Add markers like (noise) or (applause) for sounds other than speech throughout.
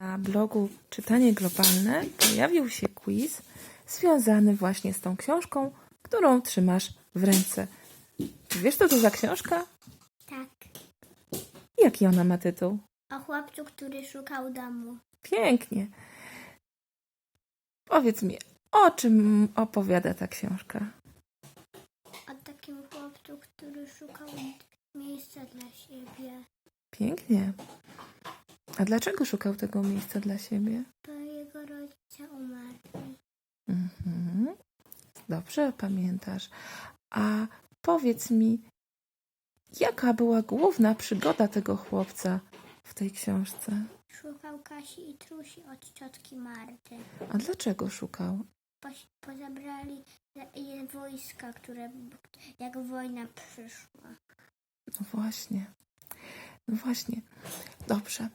Na blogu Czytanie Globalne pojawił się quiz związany właśnie z tą książką, którą trzymasz w ręce. Wiesz, co to za książka? Tak. Jaki ona ma tytuł? O chłopcu, który szukał domu. Pięknie. Powiedz mi, o czym opowiada ta książka? O takim chłopcu, który szukał miejsca dla siebie. Pięknie. A dlaczego szukał tego miejsca dla siebie? Bo jego rodzice umarli. Mhm. Dobrze pamiętasz. A powiedz mi, jaka była główna przygoda tego chłopca w tej książce? Szukał Kasi i Trusi od ciotki Marty. A dlaczego szukał? Po, pozabrali je wojska, które jak wojna przyszła. No właśnie. No właśnie. Dobrze.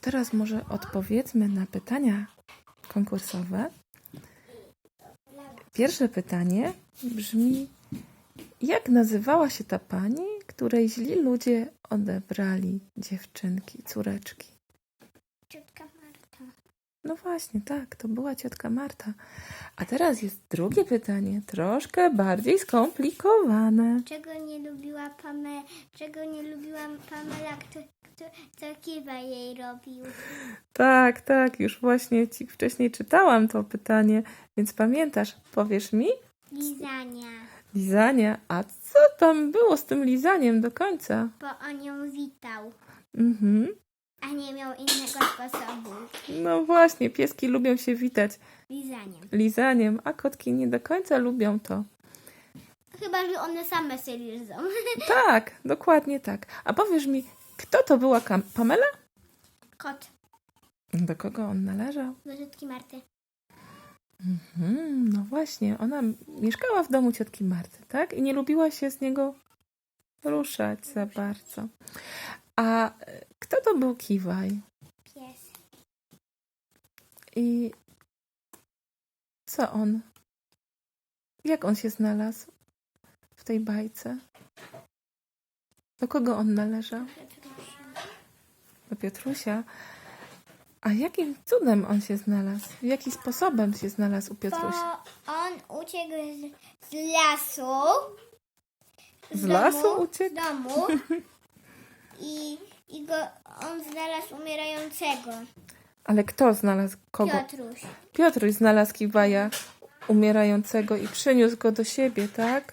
Teraz może odpowiedzmy na pytania konkursowe. Pierwsze pytanie brzmi: jak nazywała się ta pani, której źli ludzie odebrali dziewczynki, córeczki? Marta. No właśnie, tak, to była ciotka Marta. A teraz jest drugie pytanie, troszkę bardziej skomplikowane. Czego nie lubiła Pamela, czego nie lubiłam Pamela, kto, kto, co Kiwa jej robił. Tak, tak, już właśnie ci wcześniej czytałam to pytanie, więc pamiętasz, powiesz mi? Lizania, Lizania, a co tam było z tym lizaniem do końca? bo on ją witał, Mhm. A nie miał innego sposobu. No właśnie, pieski lubią się witać Lizaniem. lizaniem, a kotki nie do końca lubią to. Chyba, że one same się lizą. (laughs) Tak, dokładnie tak. A powiesz mi, kto to była Kam- Pamela? Kot Do kogo on należał? do ciotki Marty. Hmm, no właśnie, ona mieszkała w domu ciotki Marty, tak? I nie lubiła się z niego ruszać za bardzo. A kto to był Kiwaj? Pies. I co on? Jak on się znalazł w tej bajce? Do kogo on należał? Do Piotrusia. A jakim cudem on się znalazł? W jaki sposobem się znalazł u Bo Piotrusia? on uciekł z, z lasu. Z lasu uciekł? Z domu. (laughs) I, I go on znalazł umierającego. Ale kto znalazł kogo? Piotruś. Piotruś znalazł Kiwaja umierającego i przyniósł go do siebie, tak?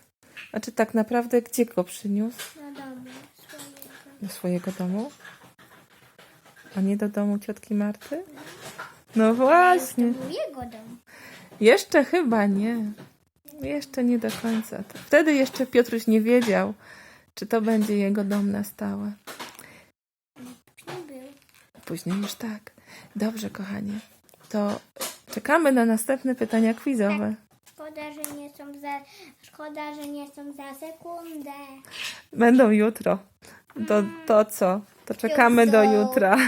Znaczy tak naprawdę gdzie go przyniósł? Do domu swojego. Do swojego domu? A nie do domu ciotki Marty? No właśnie. To był jego dom. Jeszcze chyba nie. Jeszcze nie do końca. Wtedy jeszcze Piotruś nie wiedział, czy to będzie jego dom na stałe. Później już tak. Dobrze, kochanie. To czekamy na następne pytania quizowe. Szkoda, że nie są za, szkoda, że nie są za sekundę. Będą jutro. To, to co? To czekamy do jutra. (laughs)